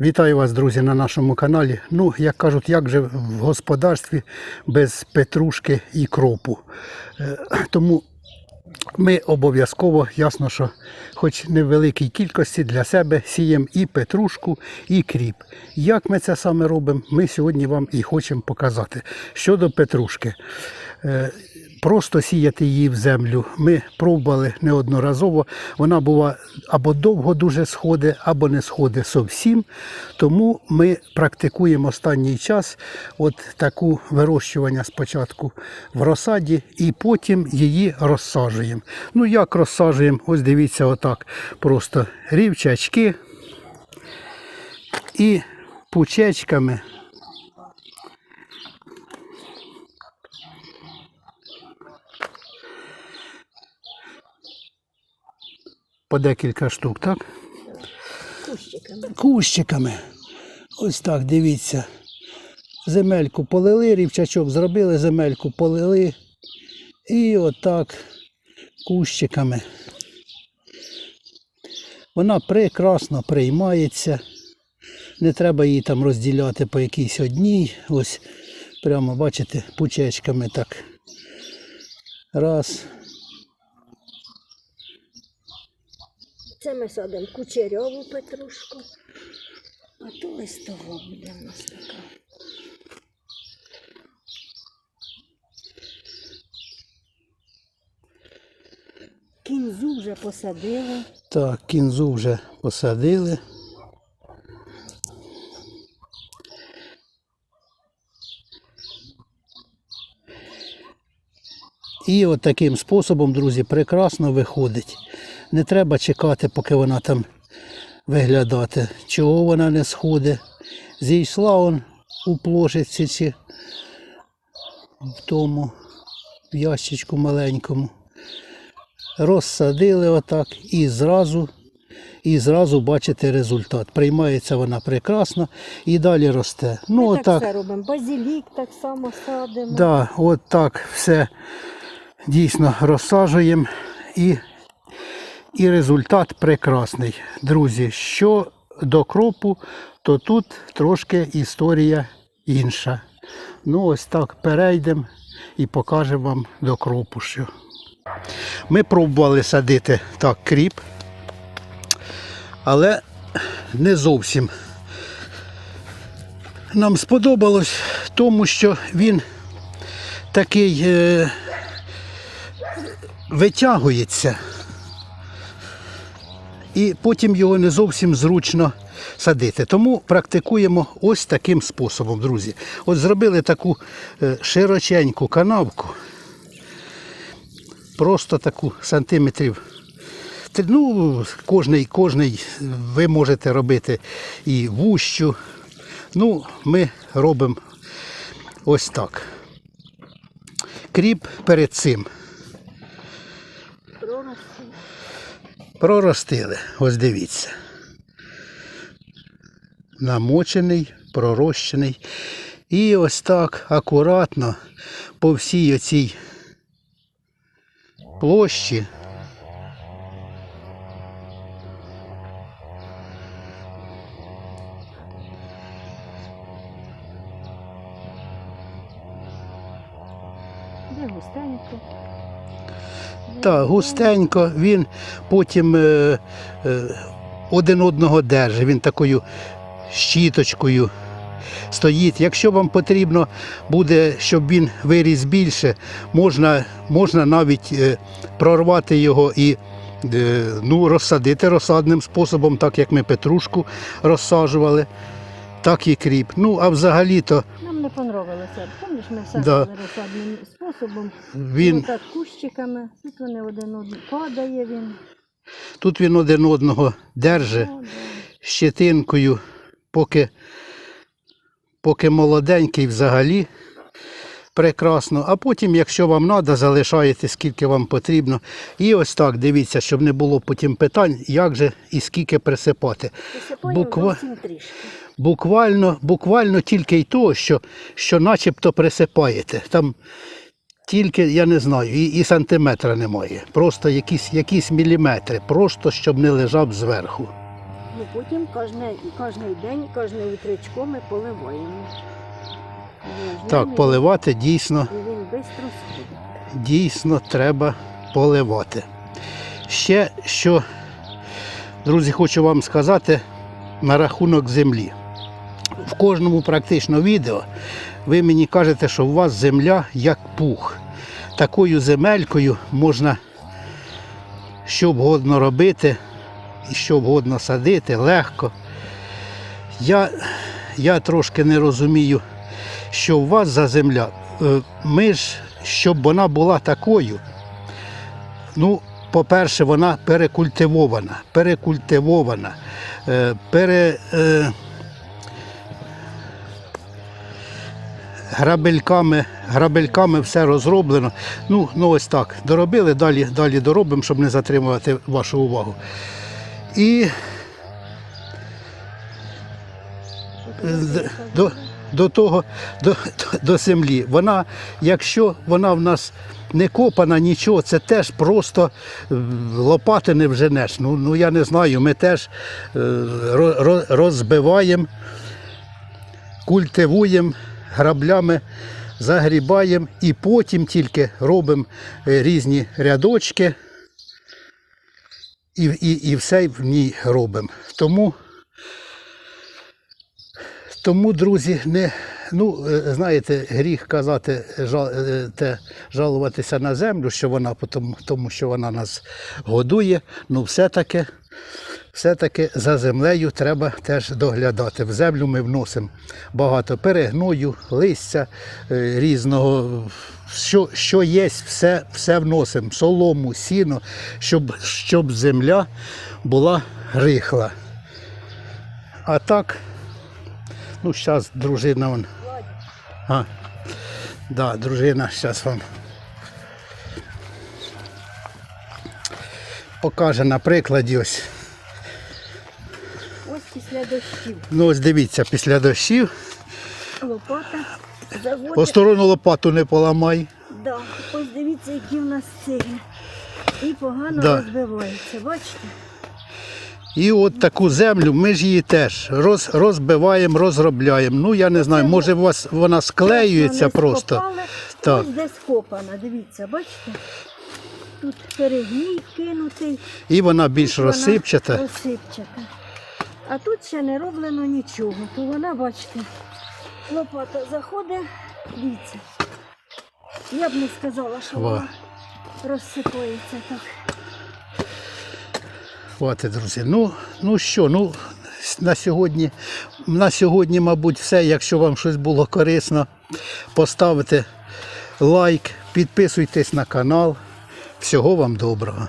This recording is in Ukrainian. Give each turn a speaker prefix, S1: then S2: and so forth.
S1: Вітаю вас, друзі, на нашому каналі. Ну, як кажуть, як же в господарстві без петрушки і кропу. Е, Тому ми обов'язково, ясно, що хоч не в великій кількості для себе сіємо і петрушку, і кріп. Як ми це саме робимо, ми сьогодні вам і хочемо показати. Щодо петрушки. Просто сіяти її в землю. Ми пробували неодноразово. Вона була або довго дуже сходить, або не сходить зовсім. Тому ми практикуємо останній час от таку вирощування спочатку в розсаді і потім її розсаджуємо. Ну як розсаджуємо? Ось дивіться, отак. Просто рівчачки і пучечками. По декілька штук, так?
S2: Кущиками.
S1: Кущиками. Ось так, дивіться. Земельку полили, рівчачок зробили, земельку полили. І отак кущиками. Вона прекрасно приймається. Не треба її там розділяти по якійсь одній. Ось прямо, бачите, пучечками так. Раз.
S2: Це ми садимо кучерьову петрушку. А то листова буде в нас така. Кінзу вже посадили.
S1: Так, кінзу вже посадили. І от таким способом, друзі, прекрасно виходить. Не треба чекати, поки вона там виглядати. Чого вона не сходить. Зійшла он у плошиці чи в тому в ящичку маленькому розсадили отак і зразу, і зразу бачите результат. Приймається вона прекрасно і далі росте. Ну,
S2: Ми так все робимо. Базилік так само садимо.
S1: Да, от так все дійсно розсаджуємо і, і результат прекрасний. Друзі, що до кропу, то тут трошки історія інша. Ну, ось так перейдемо і покажемо вам до кропу. Що. Ми пробували садити так кріп, але не зовсім. Нам сподобалось, тому що він такий е, витягується. І потім його не зовсім зручно садити. Тому практикуємо ось таким способом, друзі. От зробили таку е, широченьку канавку, просто таку сантиметрів. Ну, кожний, кожний ви можете робити і вущу. Ну, ми робимо ось так. Кріп перед цим. Проростили, ось дивіться. Намочений, пророщений. І ось так акуратно по всій оцій площі.
S2: Де.
S1: Так, густенько, він потім е, е, один одного держить, він такою щіточкою стоїть. Якщо вам потрібно буде, щоб він виріс більше, можна, можна навіть е, прорвати його і е, ну, розсадити розсадним способом, так як ми петрушку розсаджували, так і кріп. Ну, а взагалі-то
S2: Не. Помніш, ми все
S1: Да.
S2: розсадним способом.
S1: він.
S2: Ну, так кущиками. Тут вони один один падає він.
S1: Тут він один одного держить
S2: да.
S1: щетинкою, поки, поки молоденький взагалі прекрасно. А потім, якщо вам треба, залишаєте скільки вам потрібно. І ось так, дивіться, щоб не було потім питань, як же і скільки присипати. Буква-
S2: зовсім трішки.
S1: Буквально, буквально тільки й то, що, що начебто присипаєте. Там тільки, я не знаю, і, і сантиметра немає. Просто якісь, якісь міліметри, просто щоб не лежав зверху.
S2: Ну, потім кожне, кожний день, кожне утречко ми поливаємо.
S1: Так, поливати дійсно,
S2: він
S1: дійсно треба поливати. Ще що, друзі, хочу вам сказати на рахунок землі. В кожному практично відео ви мені кажете, що у вас земля як пух. Такою земелькою можна що вгодно робити і що вгодно садити легко. Я, я трошки не розумію, що у вас за земля. Е, Ми ж, щоб вона була такою, ну, по-перше, вона перекультивована, перекультивована, е, пере, грабельками, грабельками все розроблено. Ну, ну ось так. Доробили, далі, далі доробимо, щоб не затримувати вашу увагу. І до, до того, до, до, землі. Вона, якщо вона в нас не копана, нічого, це теж просто е, лопати не вженеш. Ну, ну я не знаю, ми теж е, ро- ро- розбиваємо, культивуємо граблями, загрібаємо і потім тільки робимо е, різні рядочки і, і, і все в ній робимо. Тому тому, друзі, не, ну, е, знаєте, гріх казати, е, те, жалуватися на землю, що вона, тому що вона нас годує. Ну, все-таки, все-таки за землею треба теж доглядати. В землю ми вносимо багато перегною, листя е, різного. Що, що є, все, все вносимо. Солому, сіно, щоб, щоб земля була рихла. А так, Ну, зараз дружина вон. А, да, дружина зараз вам покаже на прикладі ось.
S2: Після дощів
S1: Ну ось дивіться, після дощів.
S2: лопата заводить.
S1: Осторону лопату не поламай.
S2: Да. Ось дивіться, які в нас цегли. І погано
S1: Да.
S2: розбивається. Бачите?
S1: І от таку землю ми ж її теж роз, розбиваємо, розробляємо. Ну я не знаю, може у вас вона склеюється просто.
S2: скопали,
S1: Так.
S2: Ось де скопана, дивіться, бачите? Тут перегній кинутий.
S1: І вона більш розсипчата.
S2: Розсипчата. А тут ще не роблено нічого. То вона, бачите, лопата заходить, дивіться. Я б не сказала, що вона розсипається так.
S1: Хватить, друзі. Ну, ну що, ну на сьогодні, на сьогодні, мабуть, все. Якщо вам щось було корисно, поставте лайк, підписуйтесь на канал. Всього вам доброго.